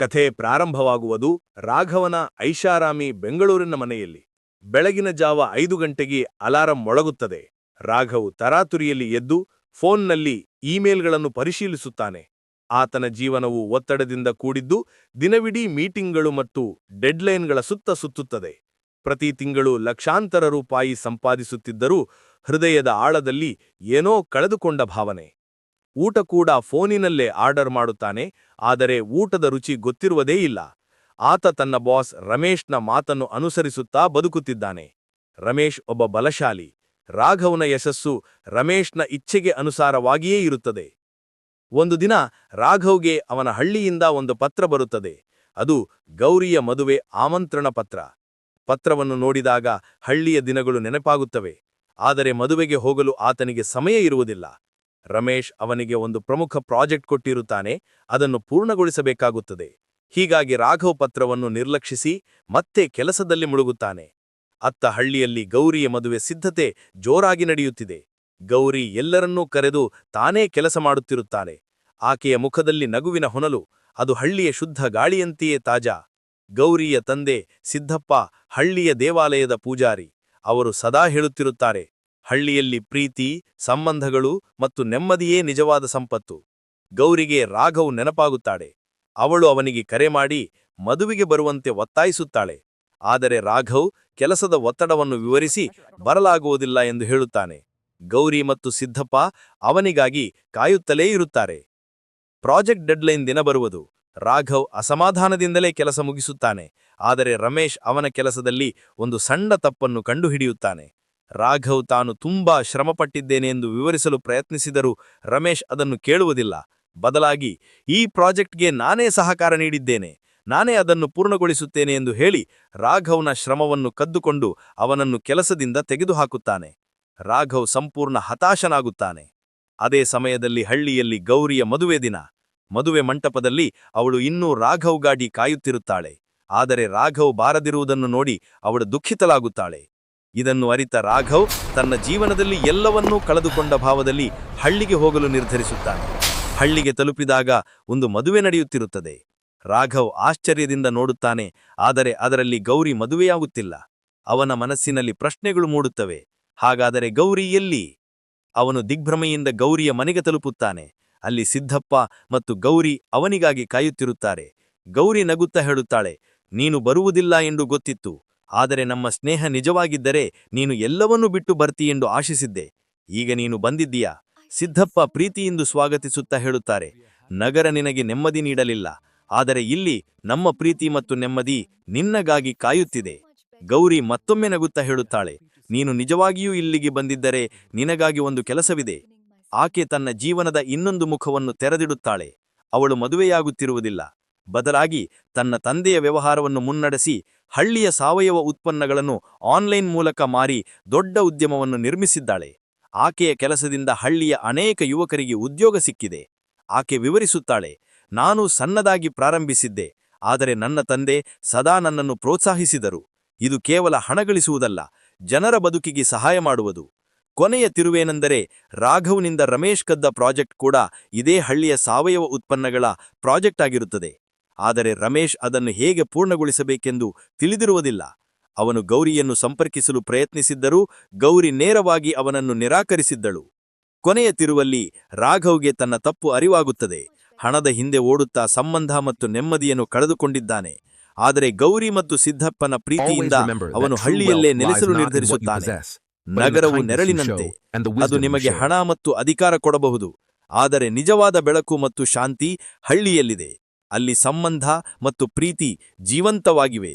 ಕಥೆ ಪ್ರಾರಂಭವಾಗುವುದು ರಾಘವನ ಐಷಾರಾಮಿ ಬೆಂಗಳೂರಿನ ಮನೆಯಲ್ಲಿ. ಬೆಳಗಿನ ಜಾವ ಐದು ಗಂಟೆಗೆ ಅಲಾರಂ ಮೊಳಗುತ್ತದೆ. ರಾಘವ್ ತರಾತುರಿಯಲ್ಲಿ ಎದ್ದು ಫೋನ್ನಲ್ಲಿ ಇಮೇಲ್ಗಳನ್ನು ಪರಿಶೀಲಿಸುತ್ತಾನೆ. ಆತನ ಜೀವನವು ಒತ್ತಡದಿಂದ ಕೂಡಿದ್ದು ದಿನವಿಡೀ ಮೀಟಿಂಗ್ಗಳು ಮತ್ತು ಡೆಡ್ಲೈನ್ಗಳ ಸುತ್ತ ಸುತ್ತುತ್ತದೆ. ಪ್ರತಿ ತಿಂಗಳು ಲಕ್ಷಾಂತರ ರೂಪಾಯಿ ಸಂಪಾದಿಸುತ್ತಿದ್ದರೂ ಹೃದಯದ ಆಳದಲ್ಲಿ ಏನೋ ಕಳೆದುಕೊಂಡ ಭಾವನೆ. ಊಟ ಕೂಡ ಫೋನಿನಲ್ಲೇ ಆರ್ಡರ್ ಮಾಡುತ್ತಾನೆ, ಆದರೆ ಊಟದ ರುಚಿ ಗೊತ್ತಿರುವುದೇ ಇಲ್ಲ. ಆತ ತನ್ನ ಬಾಸ್ ರಮೇಶ್ನ ಮಾತನ್ನು ಅನುಸರಿಸುತ್ತಾ ಬದುಕುತ್ತಿದ್ದಾನೆ. ರಮೇಶ್ ಒಬ್ಬ ಬಲಶಾಲಿ. ರಾಘವನ ಯಶಸ್ಸು ರಮೇಶ್ನ ಇಚ್ಛೆಗೆ ಅನುಸಾರವಾಗಿಯೇ ಇರುತ್ತದೆ. ಒಂದು ದಿನ ರಾಘವ್ಗೆ ಅವನ ಹಳ್ಳಿಯಿಂದ ಒಂದು ಪತ್ರ ಬರುತ್ತದೆ. ಅದು ಗೌರಿಯ ಮದುವೆ ಆಮಂತ್ರಣ ಪತ್ರ. ಪತ್ರವನ್ನು ನೋಡಿದಾಗ ಹಳ್ಳಿಯ ದಿನಗಳು ನೆನಪಾಗುತ್ತವೆ. ಆದರೆ ಮದುವೆಗೆ ಹೋಗಲು ಆತನಿಗೆ ಸಮಯ ಇರುವುದಿಲ್ಲ. ರಮೇಶ್ ಅವನಿಗೆ ಒಂದು ಪ್ರಮುಖ ಪ್ರಾಜೆಕ್ಟ್ ಕೊಟ್ಟಿರುತ್ತಾನೆ, ಅದನ್ನು ಪೂರ್ಣಗೊಳಿಸಬೇಕಾಗುತ್ತದೆ. ಹೀಗಾಗಿ ರಾಘವ್ ಪತ್ರವನ್ನು ನಿರ್ಲಕ್ಷಿಸಿ ಮತ್ತೆ ಕೆಲಸದಲ್ಲಿ ಮುಳುಗುತ್ತಾನೆ. ಅತ್ತ ಹಳ್ಳಿಯಲ್ಲಿ ಗೌರಿಯ ಮದುವೆ ಸಿದ್ಧತೆ ಜೋರಾಗಿ ನಡೆಯುತ್ತಿದೆ. ಗೌರಿ ಎಲ್ಲರನ್ನೂ ಕರೆದು ತಾನೇ ಕೆಲಸ ಮಾಡುತ್ತಿರುತ್ತಾನೆ. ಆಕೆಯ ಮುಖದಲ್ಲಿ ನಗುವಿನ ಹೊನಲು, ಅದು ಹಳ್ಳಿಯ ಶುದ್ಧ ಗಾಳಿಯಂತೆಯೇ ತಾಜಾ. ಗೌರಿಯ ತಂದೆ ಸಿದ್ಧಪ್ಪ ಹಳ್ಳಿಯ ದೇವಾಲಯದ ಪೂಜಾರಿ, ಅವರು ಸದಾ ಹೇಳುತ್ತಿರುತ್ತಾರೆ ಹಳ್ಳಿಯಲ್ಲಿ ಪ್ರೀತಿ, ಸಂಬಂಧಗಳು ಮತ್ತು ನೆಮ್ಮದಿಯೇ ನಿಜವಾದ ಸಂಪತ್ತು. ಗೌರಿಗೆ ರಾಘವ್ ನೆನಪಾಗುತ್ತಾಳೆ. ಅವಳು ಅವನಿಗೆ ಕರೆ ಮಾಡಿ ಮದುವಿಗೆ ಬರುವಂತೆ ಒತ್ತಾಯಿಸುತ್ತಾಳೆ. ಆದರೆ ರಾಘವ್ ಕೆಲಸದ ಒತ್ತಡವನ್ನು ವಿವರಿಸಿ ಬರಲಾಗುವುದಿಲ್ಲ ಎಂದು ಹೇಳುತ್ತಾನೆ. ಗೌರಿ ಮತ್ತು ಸಿದ್ದಪ್ಪ ಅವನಿಗಾಗಿ ಕಾಯುತ್ತಲೇ ಇರುತ್ತಾರೆ. ಪ್ರಾಜೆಕ್ಟ್ ಡೆಡ್ಲೈನ್ ದಿನ ಬರುವುದು. ರಾಘವ್ ಅಸಮಾಧಾನದಿಂದಲೇ ಕೆಲಸ ಮುಗಿಸುತ್ತಾನೆ. ಆದರೆ ರಮೇಶ್ ಅವನ ಕೆಲಸದಲ್ಲಿ ಒಂದು ಸಣ್ಣ ತಪ್ಪನ್ನು ಕಂಡುಹಿಡಿಯುತ್ತಾನೆ. ರಾಘವ್ ತಾನು ತುಂಬಾ ಶ್ರಮಪಟ್ಟಿದ್ದೇನೆ ಎಂದು ವಿವರಿಸಲು ಪ್ರಯತ್ನಿಸಿದರೂ ರಮೇಶ್ ಅದನ್ನು ಕೇಳುವುದಿಲ್ಲ. ಬದಲಾಗಿ ಈ ಪ್ರಾಜೆಕ್ಟ್ಗೆ ನಾನೇ ಸಹಕಾರ ನೀಡಿದ್ದೇನೆ. ನಾನೇ ಅದನ್ನು ಪೂರ್ಣಗೊಳಿಸುತ್ತೇನೆ ಎಂದು ಹೇಳಿ ರಾಘವ್ನ ಶ್ರಮವನ್ನು ಕದ್ದುಕೊಂಡು ಅವನನ್ನು ಕೆಲಸದಿಂದ ತೆಗೆದುಹಾಕುತ್ತಾನೆ. ರಾಘವ್ ಸಂಪೂರ್ಣ ಹತಾಶನಾಗುತ್ತಾನೆ. ಅದೇ ಸಮಯದಲ್ಲಿ ಹಳ್ಳಿಯಲ್ಲಿ ಗೌರಿಯ ಮದುವೆ ದಿನ. ಮದುವೆ ಮಂಟಪದಲ್ಲಿ ಅವಳು ಇನ್ನೂ ರಾಘವ್ ಗಾಡಿ ಕಾಯುತ್ತಿರುತ್ತಾಳೆ. ಆದರೆ ರಾಘವ್ ಬಾರದಿರುವುದನ್ನು ನೋಡಿ ಅವಳು ದುಃಖಿತಲಾಗುತ್ತಾಳೆ ಇದನ್ನು ಅರಿತ ರಾಘವ್ ತನ್ನ ಜೀವನದಲ್ಲಿ ಎಲ್ಲವನ್ನೂ ಕಳೆದುಕೊಂಡ ಭಾವದಲ್ಲಿ ಹಳ್ಳಿಗೆ ಹೋಗಲು ನಿರ್ಧರಿಸುತ್ತಾನೆ. ಹಳ್ಳಿಗೆ ತಲುಪಿದಾಗ ಒಂದು ಮದುವೆ ನಡೆಯುತ್ತಿರುತ್ತದೆ. ರಾಘವ್ ಆಶ್ಚರ್ಯದಿಂದ ನೋಡುತ್ತಾನೆ, ಆದರೆ ಅದರಲ್ಲಿ ಗೌರಿ ಮದುವೆಯಾಗುತ್ತಿಲ್ಲ. ಅವನ ಮನಸ್ಸಿನಲ್ಲಿ ಪ್ರಶ್ನೆಗಳು ಮೂಡುತ್ತವೆ. ಹಾಗಾದರೆ ಗೌರಿ ಎಲ್ಲಿ? ಅವನು ದಿಗ್ಭ್ರಮೆಯಿಂದ ಗೌರಿಯ ಮನೆಗೆ ತಲುಪುತ್ತಾನೆ. ಅಲ್ಲಿ ಸಿದ್ದಪ್ಪ ಮತ್ತು ಗೌರಿ ಅವನಿಗಾಗಿ ಕಾಯುತ್ತಿರುತ್ತಾರೆ. ಗೌರಿ ನಗುತ್ತಾ ಹೇಳುತ್ತಾಳೆ, ನೀನು ಬರುವುದಿಲ್ಲ ಎಂದು ಗೊತ್ತಿತ್ತು. ಆದರೆ ನಮ್ಮ ಸ್ನೇಹ ನಿಜವಾಗಿದ್ದರೆ ನೀನು ಎಲ್ಲವನ್ನೂ ಬಿಟ್ಟು ಬರ್ತೀಯೆಂದು ಆಶಿಸಿದ್ದೆ. ಈಗ ನೀನು ಬಂದಿದ್ದೀಯಾ? ಸಿದ್ದಪ್ಪ ಪ್ರೀತಿಯಿಂದ ಸ್ವಾಗತಿಸುತ್ತಾ ಹೇಳುತ್ತಾರೆ. ನಗರ ನಿನಗೆ ನೆಮ್ಮದಿ ನೀಡಲಿಲ್ಲ. ಆದರೆ ಇಲ್ಲಿ ನಮ್ಮ ಪ್ರೀತಿ ಮತ್ತು ನೆಮ್ಮದಿ ನಿನ್ನಗಾಗಿ ಕಾಯುತ್ತಿದೆ. ಗೌರಿ ಮತ್ತೊಮ್ಮೆ ನಗುತ್ತಾ ಹೇಳುತ್ತಾಳೆ. ನೀನು ನಿಜವಾಗಿಯೂ ಇಲ್ಲಿಗೆ ಬಂದಿದ್ದರೆ ನಿನಗಾಗಿ ಒಂದು ಕೆಲಸವಿದೆ. ಆಕೆ ತನ್ನ ಜೀವನದ ಇನ್ನೊಂದು ಮುಖವನ್ನು ತೆರೆದಿಡುತ್ತಾಳೆ. ಅವಳು ಮದುವೆಯಾಗುತ್ತಿರುವುದಿಲ್ಲ. ಬದಲಾಗಿ ತನ್ನ ತಂದೆಯ ವ್ಯವಹಾರವನ್ನು ಮುನ್ನಡೆಸಿ ಹಳ್ಳಿಯ ಸಾವಯವ ಉತ್ಪನ್ನಗಳನ್ನು ಆನ್ಲೈನ್ ಮೂಲಕ ಮಾರಿ ದೊಡ್ಡ ಉದ್ಯಮವನ್ನು ನಿರ್ಮಿಸಿದ್ದಾಳೆ. ಆಕೆಯ ಕೆಲಸದಿಂದ ಹಳ್ಳಿಯ ಅನೇಕ ಯುವಕರಿಗೆ ಉದ್ಯೋಗ ಸಿಕ್ಕಿದೆ. ಆಕೆ ವಿವರಿಸುತ್ತಾಳೆ, ನಾನು ಸಣ್ಣದಾಗಿ ಪ್ರಾರಂಭಿಸಿದ್ದೆ, ಆದರೆ ನನ್ನ ತಂದೆ ಸದಾ ನನ್ನನ್ನು ಪ್ರೋತ್ಸಾಹಿಸಿದರು. ಇದು ಕೇವಲ ಹಣಗಳಿಸುವುದಲ್ಲ, ಜನರ ಬದುಕಿಗೆ ಸಹಾಯ ಮಾಡುವುದು. ಕೊನೆಯ ತಿರುವೇನೆಂದರೆ ರಾಘವ್ನಿಂದ ರಮೇಶ್ ಕದ್ದ ಪ್ರಾಜೆಕ್ಟ್ ಕೂಡ ಇದೇ ಹಳ್ಳಿಯ ಸಾವಯವ ಉತ್ಪನ್ನಗಳ ಪ್ರಾಜೆಕ್ಟ್ ಆಗಿರುತ್ತದೆ. ಆದರೆ ರಮೇಶ್ ಅದನ್ನು ಹೇಗೆ ಪೂರ್ಣಗೊಳಿಸಬೇಕೆಂದು ತಿಳಿದಿರುವುದಿಲ್ಲ. ಅವನು ಗೌರಿಯನ್ನು ಸಂಪರ್ಕಿಸಲು ಪ್ರಯತ್ನಿಸಿದ್ದರೂ ಗೌರಿ ನೇರವಾಗಿ ಅವನನ್ನು ನಿರಾಕರಿಸಿದ್ದಳು. ಕೊನೆಯ ತಿರುವಲ್ಲಿ ರಾಘವ್ಗೆ ತನ್ನ ತಪ್ಪು ಅರಿವಾಗುತ್ತದೆ. ಹಣದ ಹಿಂದೆ ಓಡುತ್ತಾ ಸಂಬಂಧ ಮತ್ತು ನೆಮ್ಮದಿಯನ್ನು ಕಳೆದುಕೊಂಡಿದ್ದಾನೆ. ಆದರೆ ಗೌರಿ ಮತ್ತು ಸಿದ್ದಪ್ಪನ ಪ್ರೀತಿಯಿಂದ ಅವನು ಹಳ್ಳಿಯಲ್ಲೇ ನೆಲೆಸಲು ನಿರ್ಧರಿಸುತ್ತಾನೆ. ನಗರವು ನೆರಳಿನಂತೆ. ಅದು ನಿಮಗೆ ಹಣ ಮತ್ತು ಅಧಿಕಾರ ಕೊಡಬಹುದು. ಆದರೆ ನಿಜವಾದ ಬೆಳಕು ಮತ್ತು ಶಾಂತಿ ಹಳ್ಳಿಯಲ್ಲಿದೆ. ಅಲ್ಲಿ ಸಂಬಂಧ ಮತ್ತು ಪ್ರೀತಿ ಜೀವಂತವಾಗಿವೆ.